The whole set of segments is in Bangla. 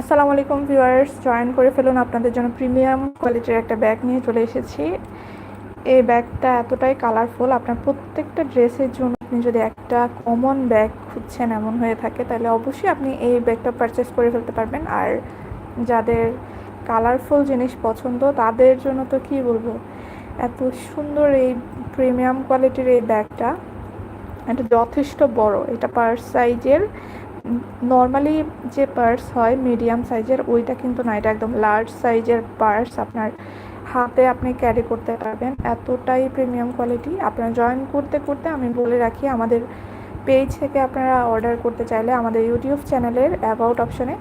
আসসালামু আলাইকুম ভিউয়ার্স, জয়েন করে ফেলুন আপনাদের জন্য প্রিমিয়াম কোয়ালিটির একটা ব্যাগ নিয়ে চলে এসেছি। এই ব্যাগটা এতটাই কালারফুল আপনার প্রত্যেকটা ড্রেসের জন্য আপনি যদি একটা কমন ব্যাগ খুঁজছেন এমন হয়ে থাকে, তাহলে অবশ্যই আপনি এই ব্যাগটা পারচেস করে ফেলতে পারবেন। আর যাদের কালারফুল জিনিস পছন্দ, তাদের জন্য তো কী বলব, এত সুন্দর এই প্রিমিয়াম কোয়ালিটির এই ব্যাগটা, এটা যথেষ্ট বড়, এটা পার সাইজের নর্মালি যে পার্স হয় মিডিয়াম সাইজের ওইটা কিন্তু না, এটা একদম লার্জ সাইজের পার্স আপনার হাতে আপনি ক্যারি করতে পারবেন। এতটাই প্রিমিয়াম কোয়ালিটি আপনারা জয়েন করতে করতে আমি বলে রাখি, আমাদের পেজ থেকে আপনারা অর্ডার করতে চাইলে আমাদের ইউটিউব চ্যানেলের অ্যাবাউট অপশনে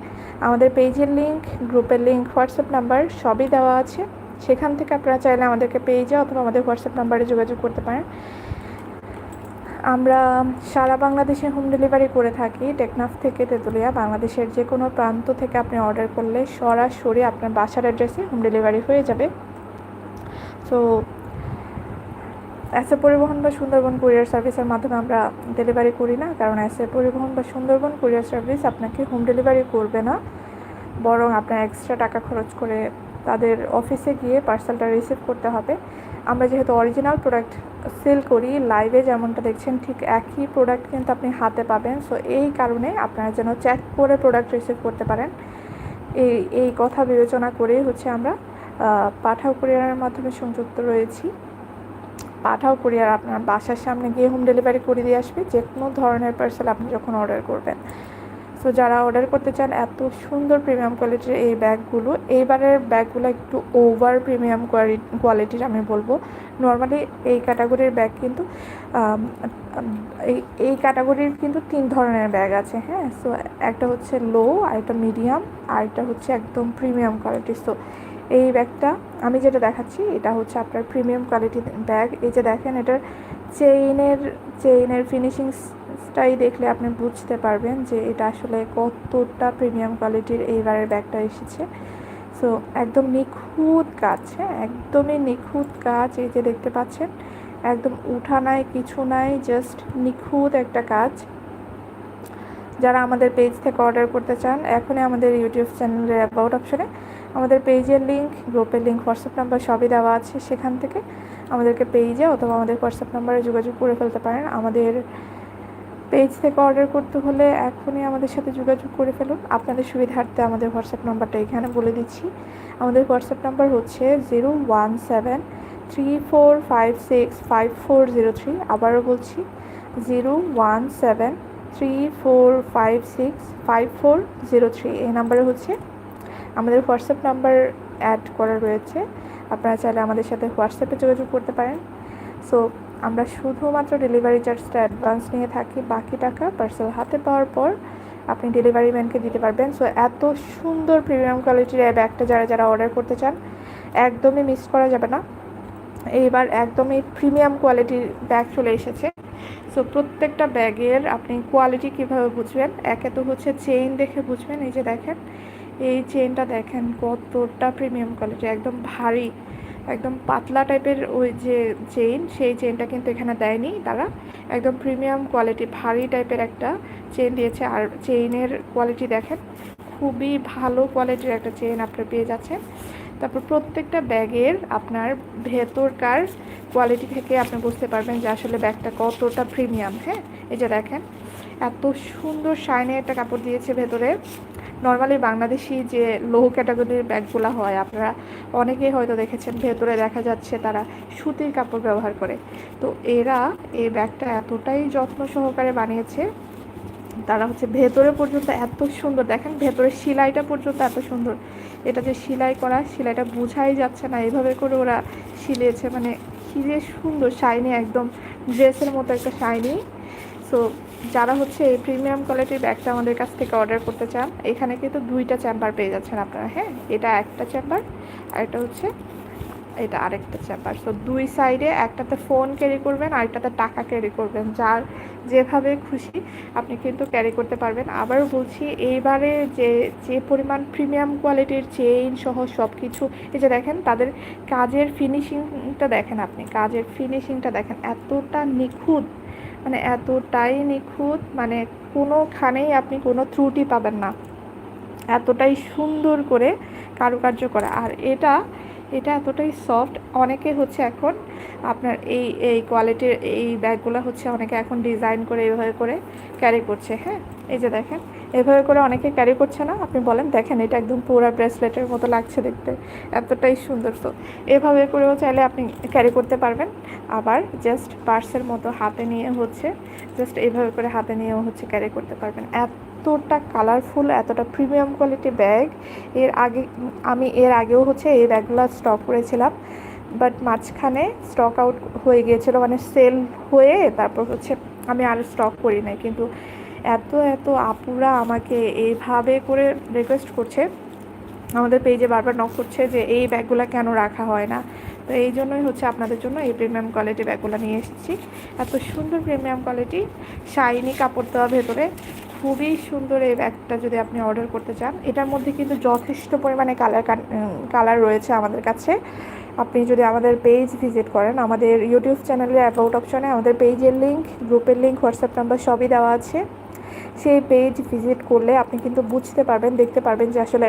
আমাদের পেজের লিঙ্ক গ্রুপের লিঙ্ক হোয়াটসঅ্যাপ নাম্বার সবই দেওয়া আছে। সেখান থেকে আপনারা চাইলে আমাদেরকে পেজে অথবা আমাদের হোয়াটসঅ্যাপ নাম্বারে যোগাযোগ করতে পারেন। আমরা সারা বাংলাদেশে হোম ডেলিভারি করে থাকি। টেকনাফ থেকে তেঁতুলিয়া, বাংলাদেশের যে কোনো প্রান্ত থেকে আপনি অর্ডার করলে সরাসরি আপনার বাসার অ্যাড্রেসে হোম ডেলিভারি হয়ে যাবে। তো এসে পরিবহন বা সুন্দরবন কুরিয়ার সার্ভিসের মাধ্যমে আমরা ডেলিভারি করি না, কারণ এসে পরিবহন বা সুন্দরবন কুরিয়ার সার্ভিস আপনাকে হোম ডেলিভারি করবে না। বরং আপনার এক্সট্রা টাকা খরচ করে তাদের অফিসে গিয়ে পার্সেলটা রিসিভ করতে হবে। আমরা যেহেতু অরিজিনাল প্রোডাক্ট সেল করি লাইভে যেমনটা দেখছেন, ঠিক একই প্রোডাক্ট কিন্তু আপনি হাতে পাবেন। সো এই কারণে আপনারা যেন চেক করে প্রোডাক্ট রিসিভ করতে পারেন। এই এই কথা বিবেচনা করেই হচ্ছে আমরা পাঠাও কুরিয়ারের মাধ্যমে সংযুক্ত রয়েছি। পাঠাও কুরিয়ার আপনার বাসার সামনে গিয়ে হোম ডেলিভারি করে দিয়ে আসবে। যে কোনো ধরনের পার্সেল আপনি যখন অর্ডার করবেন। সো যারা অর্ডার করতে চান, এত সুন্দর প্রিমিয়াম কোয়ালিটির এই ব্যাগগুলো। এইবারের ব্যাগগুলো একটু ওভার প্রিমিয়াম কোয়ালিটির আমি বলব। নর্মালি এই ক্যাটাগরির ব্যাগ কিন্তু এই ক্যাটাগরির কিন্তু তিন ধরনের ব্যাগ আছে হ্যাঁ? সো একটা হচ্ছে লো আরেকটা মিডিয়াম আরেকটা হচ্ছে একদম প্রিমিয়াম কোয়ালিটির সো এই ব্যাগটা আমি যেটা দেখাচ্ছি, এটা হচ্ছে আপনার প্রিমিয়াম কোয়ালিটির ব্যাগ এই যে দেখেন, এটার চেইনের চেইনের ফিনিশিংসটাই দেখলে আপনি বুঝতে পারবেন যে এটা আসলে কতটা প্রিমিয়াম কোয়ালিটির এইবারের ব্যাগটা এসেছে। সো একদম নিখুঁত কাজ হ্যাঁ? একদমই নিখুঁত কাজ এই যে দেখতে পাচ্ছেন, একদম উঠা নাই, কিছু নাই জাস্ট নিখুঁত একটা কাজ। যারা আমাদের পেজ থেকে অর্ডার করতে চান, এখনই আমাদের ইউটিউব চ্যানেলের অ্যাবাউট অপশনে আমাদের পেজের লিঙ্ক গ্রুপের লিঙ্ক হোয়াটসঅ্যাপ নাম্বার সবই দেওয়া আছে সেখান থেকে আমাদেরকে পেজে অথবা আমাদের হোয়াটসঅ্যাপ নাম্বারে যোগাযোগ করে ফেলতে পারেন। আমাদের পেজ থেকে অর্ডার করতে হলে এখনই আমাদের সাথে যোগাযোগ করে ফেলুন। আপনাদের সুবিধার্থে আমাদের হোয়াটসঅ্যাপ নাম্বারটা এখানে বলে দিচ্ছি। আমাদের হোয়াটসঅ্যাপ নাম্বার হচ্ছে zero one seven three four five six five four zero three আবারও বলছি zero one seven three four five six five four zero three এই নাম্বারে হচ্ছে আমাদের হোয়াটসঅ্যাপ নাম্বার অ্যাড করা রয়েছে। আপনারা চাইলে আমাদের সাথে হোয়াটসঅ্যাপে যোগাযোগ করতে পারেন। সো আমরা শুধুমাত্র ডেলিভারি চার্জটা অ্যাডভান্স নিয়ে থাকি, বাকি টাকা পার্সেল হাতে পাওয়ার পর আপনি ডেলিভারি ম্যানকে দিতে পারবেন। সো এত সুন্দর প্রিমিয়াম কোয়ালিটির এই ব্যাগটা যারা যারা অর্ডার করতে চান, একদমই মিস করা যাবে না। এইবার একদমই প্রিমিয়াম কোয়ালিটির ব্যাগ চলে এসেছে। সো প্রত্যেকটা ব্যাগের আপনি কোয়ালিটি কীভাবে বুঝবেন? একে তো হচ্ছে চেইন দেখে বুঝবেন। এই যে দেখেন, এই চেনটা দেখেন, কতটা প্রিমিয়াম কোয়ালিটি একদম ভারী। একদম পাতলা টাইপের ওই যে চেইন সেই চেনটা কিন্তু এখানে দেয়নি তারা। একদম প্রিমিয়াম কোয়ালিটি ভারী টাইপের একটা চেন দিয়েছে। আর চেইনের কোয়ালিটি দেখেন, খুবই ভালো কোয়ালিটির একটা চেন আপনার পেয়ে যাচ্ছেন। তারপর প্রত্যেকটা ব্যাগের আপনার ভেতরকার কোয়ালিটি থেকে আপনি বুঝতে পারবেন যে আসলে ব্যাগটা কতটা প্রিমিয়াম হ্যাঁ? এই যে দেখেন, এত সুন্দর শাইনি একটা কাপড় দিয়েছে ভেতরে। নর্মালি বাংলাদেশি যে লো ক্যাটাগরির ব্যাগগুলো হয়, আপনারা অনেকেই হয়তো দেখেছেন, ভেতরে দেখা যাচ্ছে তারা সুতির কাপড় ব্যবহার করে। তো এরা এই ব্যাগটা এতটাই যত্ন সহকারে বানিয়েছে, তারা হচ্ছে ভেতরে পর্যন্ত এত সুন্দর, দেখেন ভেতরে সেলাইটা পর্যন্ত এত সুন্দর। এটা যে সেলাই করা, সেলাইটা বোঝাই যাচ্ছে না এভাবে করে ওরা সিলিয়েছে মানে কী যে সুন্দর শাইনি একদম ড্রেসের মতো একটা শাইনি সো যারা হচ্ছে এই প্রিমিয়াম কোয়ালিটির ব্যাগটা আমাদের কাছ থেকে অর্ডার করতে চান, এখানে কিন্তু দুইটা চেম্বার পেয়ে যাচ্ছেন আপনারা হ্যাঁ? এটা একটা চেম্বার আর এটা হচ্ছে এটা আরেকটা চেম্বার সো দুই সাইডে একটাতে ফোন ক্যারি করবেন, আরেকটাতে টাকা ক্যারি করবেন। যার যেভাবে খুশি আপনি কিন্তু ক্যারি করতে পারবেন। আবারও বলছি, এইবারে যে যে পরিমাণ প্রিমিয়াম কোয়ালিটির চেইন সহ সব কিছু এই যে দেখেন, তাদের কাজের ফিনিশিংটা দেখেন আপনি, কাজের ফিনিশিংটা দেখেন, এতটা নিখুঁত মানে এতটাই নিখুঁত মানে কোনোখানেই আপনি কোনো ত্রুটি পাবেন না। এতটাই সুন্দর করে কারুকার্য করা। আর এটা এটা এতটাই সফট অনেকে হচ্ছে এখন আপনার এই এই কোয়ালিটির এই ব্যাগগুলো হচ্ছে অনেকে এখন ডিজাইন করে এভাবে করে ক্যারি করছে হ্যাঁ? এই যে দেখেন এভাবে করে অনেকে ক্যারি করছে না। আপনি বলেন, দেখেন, এটা একদম পুরা ব্রেসলেটের মতো লাগছে দেখতে। এতটাই সুন্দর। তো এভাবে করেও চাইলে আপনি ক্যারি করতে পারবেন। আবার জাস্ট পার্সের মতো হাতে নিয়ে হচ্ছে জাস্ট এভাবে করে হাতে নিয়েও হচ্ছে ক্যারি করতে পারবেন। এতটা কালারফুল এতটা প্রিমিয়াম কোয়ালিটি ব্যাগ এর আগে, আমি এর আগেও হচ্ছে এই ব্যাগগুলো স্টক করেছিলাম। বাট মাঝখানে স্টক আউট হয়ে গিয়েছিল মানে সেল হয়ে তারপর হচ্ছে আমি আর স্টক করি নাই। কিন্তু এত এত আপুরা আমাকে এইভাবে করে রিকোয়েস্ট করছে। আমাদের পেজে বারবার নক করছে যে, এই ব্যাগগুলো কেন রাখা হয় না? তো এই জন্যই হচ্ছে আপনাদের জন্য এই প্রিমিয়াম কোয়ালিটি ব্যাগগুলো নিয়ে এসেছি। এত সুন্দর প্রিমিয়াম কোয়ালিটি শাইনি কাপড় দেওয়া ভেতরে। খুবই সুন্দর এই ব্যাগটা যদি আপনি অর্ডার করতে চান। এটার মধ্যে কিন্তু যথেষ্ট পরিমাণে কালার কালার রয়েছে আমাদের কাছে। আপনি যদি আমাদের পেজ ভিজিট করেন, আমাদের ইউটিউব চ্যানেলের অ্যাবাউট অপশনে আমাদের পেজের লিঙ্ক গ্রুপের লিঙ্ক হোয়াটসঅ্যাপ নাম্বার সবই দেওয়া আছে। সেই পেজ ভিজিট করলে আপনি কিন্তু বুঝতে পারবেন, দেখতে পারবেন যে আসলে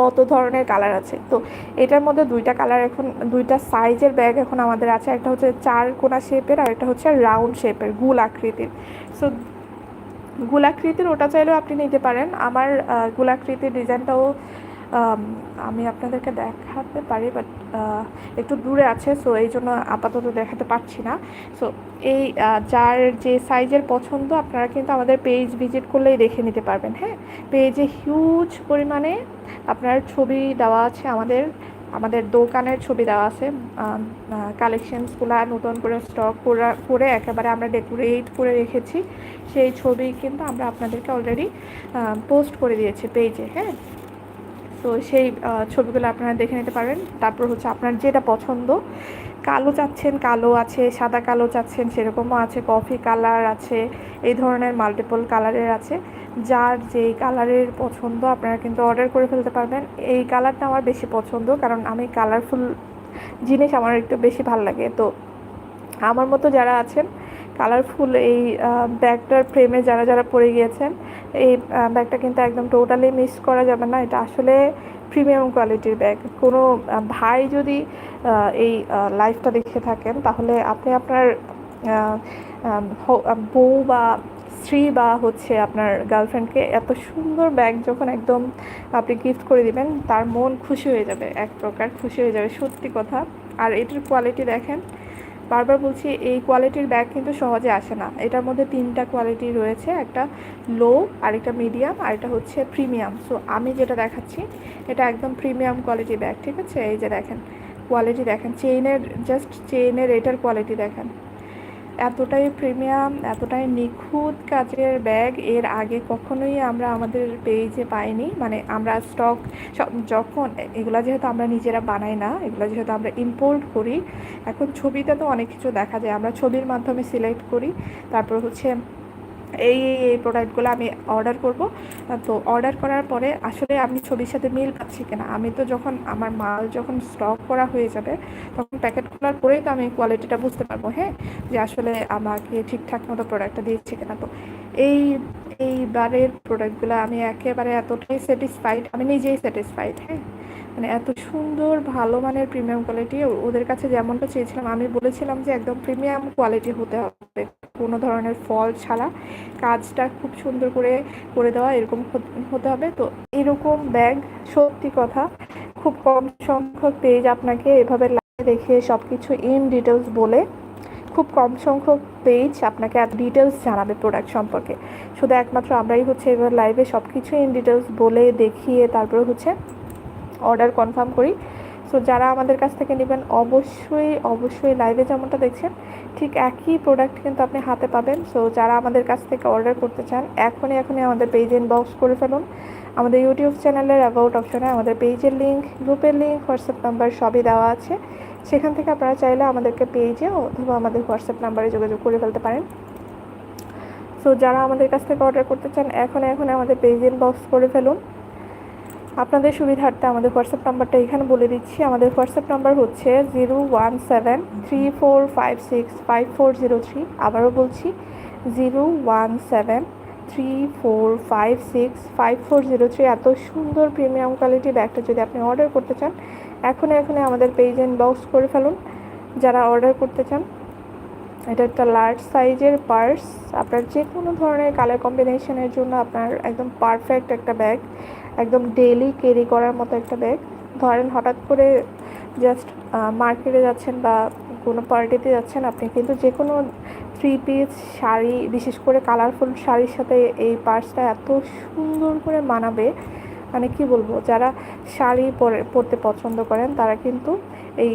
কত ধরনের কালার আছে। তো এটার মধ্যে দুইটা কালার এখন, দুইটা সাইজের ব্যাগ এখন আমাদের আছে। একটা হচ্ছে চার কোনা শেপের আর একটা হচ্ছে রাউন্ড শেপের গুল আকৃতির। সো গোলাকৃতির ওটা চাইলেও আপনি নিতে পারেন। আমার গোলাকৃতির ডিজাইনটাও আমি আপনাদেরকে দেখাতে পারি বাট একটু দূরে আছে সো এই জন্য আপাতত দেখাতে পারছি না। সো এই যার যে সাইজের পছন্দ, আপনারা কিন্তু আমাদের পেজ ভিজিট করলেই দেখে নিতে পারবেন হ্যাঁ? পেজে হিউজ পরিমাণে আপনার ছবি দেওয়া আছে আমাদের আমাদের দোকানের ছবি দেওয়া আছে কালেকশনসগুলো নতুন করে স্টক করা, করে একেবারে আমরা ডেকোরেট করে রেখেছি। সেই ছবি কিন্তু আমরা আপনাদেরকে অলরেডি পোস্ট করে দিয়েছি পেজে হ্যাঁ? তো সেই ছবিগুলো আপনারা দেখে নিতে পারেন। তারপর হচ্ছে আপনার যেটা পছন্দ। কালো চাচ্ছেন, কালো আছে, সাদা কালো চাচ্ছেন, সেরকমও আছে, কফি কালার আছে, এই ধরনের মাল্টিপল কালারের আছে। যার যেই কালারের পছন্দ, আপনারা কিন্তু অর্ডার করে ফেলতে পারবেন। এই কালারটা আমার বেশি পছন্দ, কারণ আমি কালারফুল জিনিস আমার একটু বেশি ভালো লাগে। তো আমার মতো যারা আছেন, কালারফুল এই ব্যাগটার ফ্রেমে যারা যারা পড়ে গিয়েছেন এই ব্যাগটা কিন্তু একদম টোটালি মিস করা যাবে না। এটা আসলে প্রিমিয়াম কোয়ালিটির ব্যাগ কোনো ভাই যদি এই লাইফটা দেখে থাকেন, তাহলে আপনি আপনার বউ বা স্ত্রী বা হচ্ছে আপনার গার্লফ্রেন্ডকে এত সুন্দর ব্যাগ যখন একদম আপনি গিফট করে দিবেন, তার মন খুশি হয়ে যাবে, এক প্রকার খুশি হয়ে যাবে। সত্যি কথা। আর এটির কোয়ালিটি দেখেন বারবার বলছি, এই কোয়ালিটির ব্যাগ কিন্তু সহজে আসে না। এটার মধ্যে তিনটা কোয়ালিটি রয়েছে, একটা লো আরেকটা মিডিয়াম আর এটা হচ্ছে প্রিমিয়াম সো আমি যেটা দেখাচ্ছি, এটা একদম প্রিমিয়াম কোয়ালিটি ব্যাগ ঠিক আছে? এই যে দেখেন কোয়ালিটি দেখেন চেইনের জাস্ট চেইনের এটার কোয়ালিটি দেখেন। এতটাই প্রিমিয়াম, এতটাই নিখুঁত কাজের ব্যাগ, এর আগে কখনোই আমরা আমাদের পেজে পাইনি। মানে আমরা স্টক যখন, এগুলো যেহেতু আমরা নিজেরা বানাই না, এগুলো যেহেতু আমরা ইম্পোর্ট করি, এখন ছবিতে তো অনেক কিছু দেখা যায়। আমরা ছবির মাধ্যমে সিলেক্ট করি, তারপর হচ্ছে এই এই প্রোডাক্টগুলো আমি অর্ডার করব। তো অর্ডার করার পরে আসলে আমি ছবির সাথে মিল পাচ্ছি কিনা? আমি তো যখন আমার মাল যখন স্টক করা হয়ে যাবে, তখন প্যাকেট খোলার পরেই তো আমি কোয়ালিটিটা বুঝতে পারব হ্যাঁ? যে আসলে আমাকে ঠিকঠাক মতো প্রোডাক্টটা দিয়েছে কিনা তো। এই এইবারের প্রোডাক্টগুলো আমি একেবারে এতটাই স্যাটিসফাইড আমি নিজেই স্যাটিসফাইড হ্যাঁ? মানে এত সুন্দর, ভালো মানের প্রিমিয়াম কোয়ালিটি ওদের কাছে যেমনটা চেয়েছিলাম, আমি বলেছিলাম যে একদম প্রিমিয়াম কোয়ালিটি হতে হবে। কোনো ধরনের ফল ছাড়া কাজটা খুব সুন্দর করে করে দেওয়া এরকম হতে হবে। তো এরকম ব্যাগ, সত্যি কথা, খুব কম সংখ্যক পেজ আপনাকে এভাবে দেখে সব কিছু ইন ডিটেলস বলে খুব কম সংখ্যক পেজ আপনাকে এত ডিটেলস জানাবে প্রোডাক্ট সম্পর্কে। শুধু একমাত্র আমরাই হচ্ছে এবার লাইভে সব কিছু ইন ডিটেলস বলে দেখিয়ে তারপরে হচ্ছে অর্ডার কনফার্ম করি। সো যারা আমাদের কাছ থেকে নেবেন, অবশ্যই অবশ্যই লাইভে যেমনটা দেখছেন, ঠিক একই প্রোডাক্ট কিন্তু আপনি হাতে পাবেন। সো যারা আমাদের কাছ থেকে অর্ডার করতে চান, এখনই এখনই আমাদের পেজ ইনবক্স করে ফেলুন। আমাদের ইউটিউব চ্যানেলের অ্যাবাউট অপশনে আমাদের পেজের লিঙ্ক গ্রুপের লিঙ্ক হোয়াটসঅ্যাপ নাম্বার সবই দেওয়া আছে। সেখান থেকে আপনারা চাইলে আমাদেরকে পেজে অথবা আমাদের হোয়াটসঅ্যাপ নাম্বারে যোগাযোগ করে ফেলতে পারেন। সো যারা আমাদের কাছ থেকে অর্ডার করতে চান এখন এখন আমাদের পেজ ইনবক্স করে ফেলুন। আপনাদের সুবিধার্থে আমাদের হোয়াটসঅ্যাপ নাম্বারটা এখানে বলে দিচ্ছি। আমাদের হোয়াটসঅ্যাপ নাম্বার হচ্ছে zero one seven three four five six five four zero three. আবারও বলছি, zero one seven three four five six five four zero three. এত সুন্দর প্রিমিয়াম কোয়ালিটি ব্যাগটা যদি আপনি অর্ডার করতে চান এখনই এখনই আমাদের পেজ ইনবক্স করে ফেলুন, যারা অর্ডার করতে চান। এটা একটা লার্জ সাইজের পার্স আপনার যে কোনো ধরনের কালার কম্বিনেশনের জন্য আপনার একদম পারফেক্ট একটা ব্যাগ একদম ডেলি ক্যারি করার মতো একটা ব্যাগ ধরেন হঠাৎ করে জাস্ট মার্কেটে যাচ্ছেন বা কোনো পার্টিতে যাচ্ছেন আপনি, কিন্তু যে কোনো থ্রি পিস শাড়ি, বিশেষ করে কালারফুল শাড়ির সাথে এই পার্সটা এত সুন্দর করে মানাবে মানে কি বলব, যারা শাড়ি পরে, পরতে পছন্দ করেন, তারা কিন্তু এই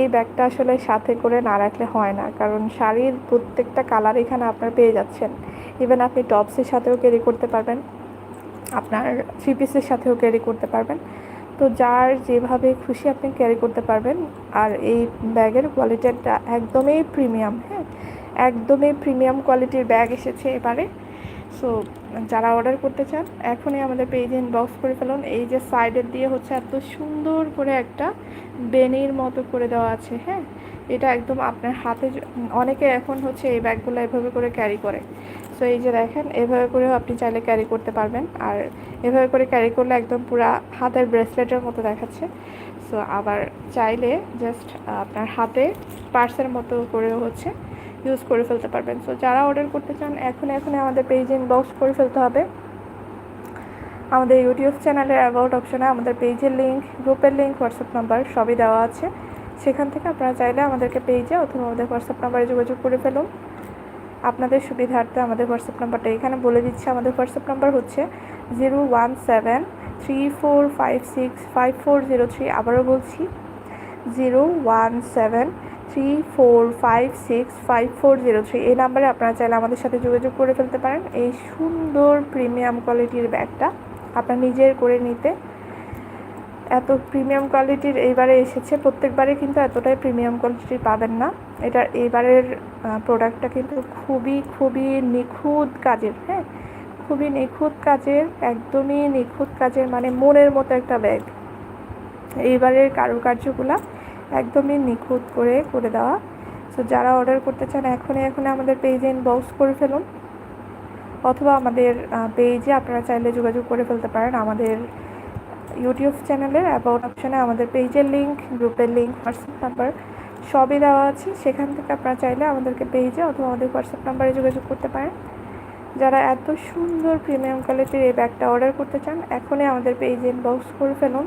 এই ব্যাগটা আসলে সাথে করে না রাখলে হয় না। কারণ শাড়ির প্রত্যেকটা কালার এখানে আপনার পেয়ে যাচ্ছেন। ইভেন আপনি টপসের সাথেও ক্যারি করতে পারবেন। আপনার থ্রি পিসের সাথেও ক্যারি করতে পারবেন। তো যার যেভাবে খুশি আপনি ক্যারি করতে পারবেন। আর এই ব্যাগের কোয়ালিটিটা একদমই প্রিমিয়াম হ্যাঁ? একদমই প্রিমিয়াম কোয়ালিটির ব্যাগ এসেছে এবারে। সো যারা অর্ডার করতে চান, এখনই আমাদের পেজে ইনবক্স করে ফেলুন। এই যে সাইডের দিয়ে হচ্ছে এত সুন্দর করে একটা বেনির মতো করে দেওয়া আছে হ্যাঁ? এটা একদম আপনার হাতে অনেকে এখন হচ্ছে এই ব্যাগগুলো এভাবে করে ক্যারি করে। সো এই যে দেখেন, এভাবে করেও আপনি চাইলে ক্যারি করতে পারবেন। আর এভাবে করে ক্যারি করলে একদম পুরা হাতের ব্রেসলেটের মতো দেখাচ্ছে। সো আবার চাইলে জাস্ট আপনার হাতে পার্সের মতো করেও হচ্ছে ইউজ করে ফেলতে পারবেন। সো যারা অর্ডার করতে চান এখন এখনই আমাদের পেজে ইনবক্স করে ফেলতে হবে। আমাদের ইউটিউব চ্যানেলের অ্যাবাউট অপশনে আমাদের পেজের লিঙ্ক গ্রুপের লিঙ্ক হোয়াটসঅ্যাপ নাম্বার সবই দেওয়া আছে। সেখান থেকে আপনারা চাইলে আমাদেরকে পেজে অথবা আমাদের হোয়াটসঅ্যাপ নাম্বারে যোগাযোগ করে ফেলুন। আপনাদের সুবিধার্থে আমাদের হোয়াটসঅ্যাপ নাম্বারটা এখানে বলে দিচ্ছি। আমাদের হোয়াটসঅ্যাপ নাম্বার হচ্ছে zero one seven three four five six five four zero three আবারও বলছি zero one seven three four five six five four zero three এই নাম্বারে আপনারা চাইলে আমাদের সাথে যোগাযোগ করে ফেলতে পারেন। এই সুন্দর প্রিমিয়াম কোয়ালিটির ব্যাগটা আপনার নিজের করে নিতে এত প্রিমিয়াম কোয়ালিটির এইবারে এসেছে। প্রত্যেকবারে কিন্তু এতটাই প্রিমিয়াম কোয়ালিটির পাবেন না। এটার এইবারের প্রোডাক্টটা কিন্তু খুবই খুবই নিখুঁত কাজের হ্যাঁ? খুবই নিখুঁত কাজের, একদমই নিখুঁত কাজের মানে মনের মতো একটা ব্যাগ। এইবারের কারুকার্যগুলো একদমই নিখুঁত করে করে দেওয়া। সো যারা অর্ডার করতে চান, এখনই এখনই আমাদের পেজে ইনবক্স করে ফেলুন। অথবা আমাদের পেজে আপনারা চাইলে যোগাযোগ করে ফেলতে পারেন আমাদের ইউটিউব চ্যানেলের অ্যাবাউট অপশানে আমাদের পেজের লিঙ্ক গ্রুপের লিঙ্ক হোয়াটসঅ্যাপ নাম্বার সবই দেওয়া আছে। সেখান থেকে আপনারা চাইলে আমাদেরকে পেজে অথবা আমাদের হোয়াটসঅ্যাপ নাম্বারে যোগাযোগ করতে পারেন। যারা এত সুন্দর প্রিমিয়াম কোয়ালিটির এই ব্যাগটা অর্ডার করতে চান, এখনই আমাদের পেজে ইনবক্স করে ফেলুন।